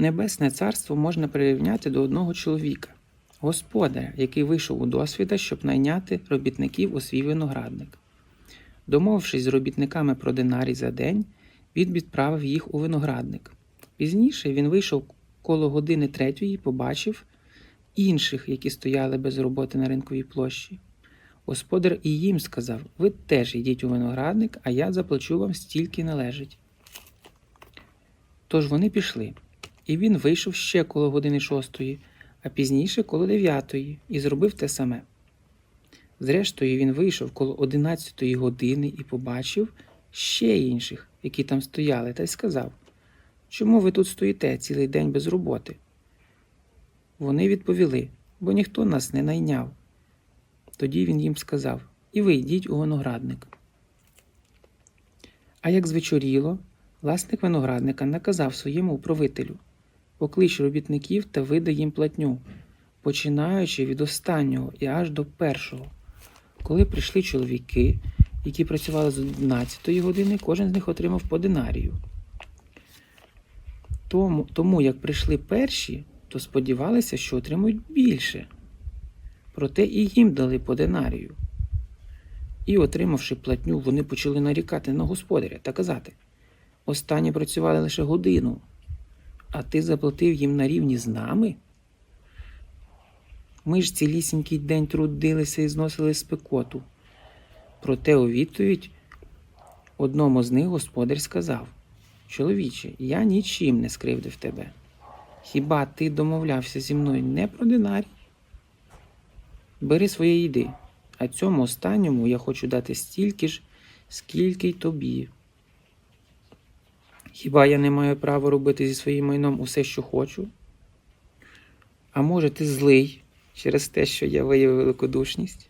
Небесне царство можна прирівняти до одного чоловіка, господаря, який вийшов у досвіда, щоб найняти робітників у свій виноградник. Домовившись з робітниками про динарій за день, він відправив їх у виноградник. Пізніше він вийшов коло години третьої і побачив інших, які стояли без роботи на ринковій площі. Господар і їм сказав: Ви теж йдіть у виноградник, а я заплачу вам стільки належить. Тож вони пішли, і він вийшов ще коло години шостої, а пізніше коло дев'ятої, і зробив те саме. Зрештою, він вийшов коло одинадцятої години і побачив ще інших, які там стояли, та й сказав: Чому ви тут стоїте цілий день без роботи? Вони відповіли, бо ніхто нас не найняв. Тоді він їм сказав: І ви йдіть у виноградник. А як звечоріло, власник виноградника наказав своєму управителю поклич робітників та видай їм платню, починаючи від останнього і аж до першого. Коли прийшли чоловіки, які працювали з 11 години, кожен з них отримав по динарію. Тому, тому як прийшли перші, то сподівалися, що отримують більше. Проте і їм дали по динарію. І, отримавши платню, вони почали нарікати на господаря та казати: Останні працювали лише годину, а ти заплатив їм на рівні з нами? Ми ж цілісінький день трудилися і зносили спекоту. Проте у відповідь одному з них господар сказав: Чоловіче, я нічим не скривдив тебе. Хіба ти домовлявся зі мною не про динарій? Бери своє їди, а цьому останньому я хочу дати стільки ж, скільки й тобі. Хіба я не маю права робити зі своїм майном усе, що хочу? А може, ти злий через те, що я виявив великодушність?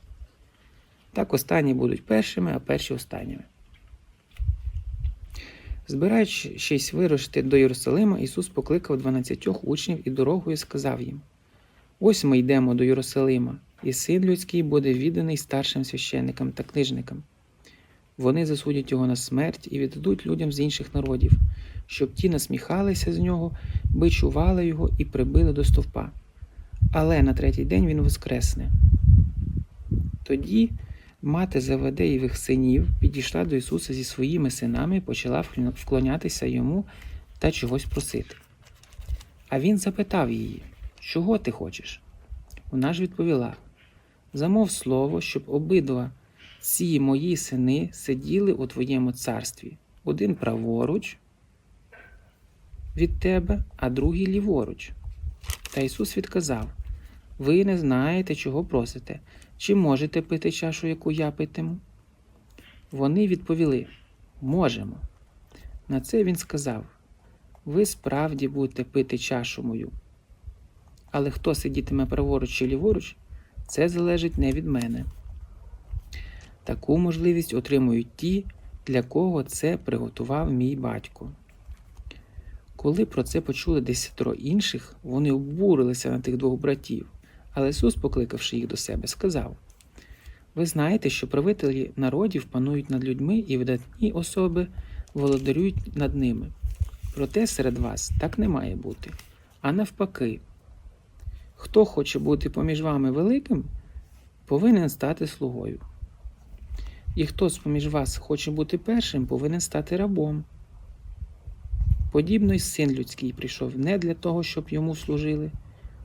Так останні будуть першими, а перші останніми. Збираючись вирушити до Єрусалима, Ісус покликав дванадцятьох учнів і дорогою сказав їм: Ось ми йдемо до Єрусалима, і син людський буде відданий старшим священникам та книжникам. Вони засудять його на смерть і віддадуть людям з інших народів, щоб ті насміхалися з нього, бичували його і прибили до стовпа. Але на третій день він воскресне. Тоді мати Заведеєвих синів підійшла до Ісуса зі своїми синами і почала вклонятися йому та чогось просити. А він запитав її, чого ти хочеш? Вона ж відповіла: Замов слово, щоб обидва ці мої сини сиділи у твоєму царстві, один праворуч від тебе, а другий ліворуч. Та Ісус відказав: Ви не знаєте, чого просите, чи можете пити чашу, яку я питиму? Вони відповіли: Можемо. На це він сказав: Ви справді будете пити чашу мою. Але хто сидітиме праворуч чи ліворуч, це залежить не від мене. Таку можливість отримують ті, для кого це приготував мій батько. Коли про це почули десятеро інших, вони обурилися на тих двох братів, але Ісус, покликавши їх до себе, сказав: Ви знаєте, що правителі народів панують над людьми і видатні особи володарюють над ними. Проте серед вас так не має бути. А навпаки, хто хоче бути поміж вами великим, повинен стати слугою. І хто з поміж вас хоче бути першим, повинен стати рабом. Подібно й син людський прийшов не для того, щоб йому служили,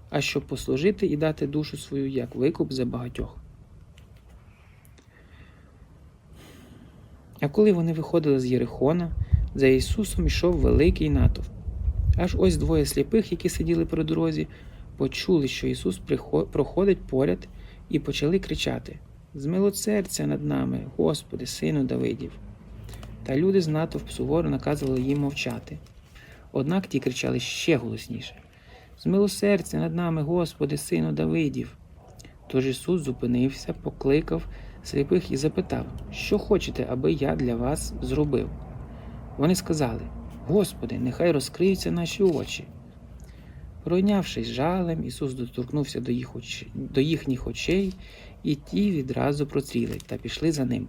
а щоб послужити і дати душу свою як викуп за багатьох. А коли вони виходили з Єрихона, за Ісусом йшов великий натовп. Аж ось двоє сліпих, які сиділи при дорозі, почули, що Ісус проходить поряд, і почали кричати Змилоцерця над нами, Господи, Сину Давидів. Та люди з натовп суворо наказували їм мовчати. Однак ті кричали ще голосніше Змилосердя над нами, Господи, Сину Давидів. Тож Ісус зупинився, покликав сліпих і запитав, що хочете, аби я для вас зробив. Вони сказали: Господи, нехай розкриються наші очі. Пройнявшись жалем, Ісус доторкнувся до їхніх очей, і ті відразу процріли та пішли за ним.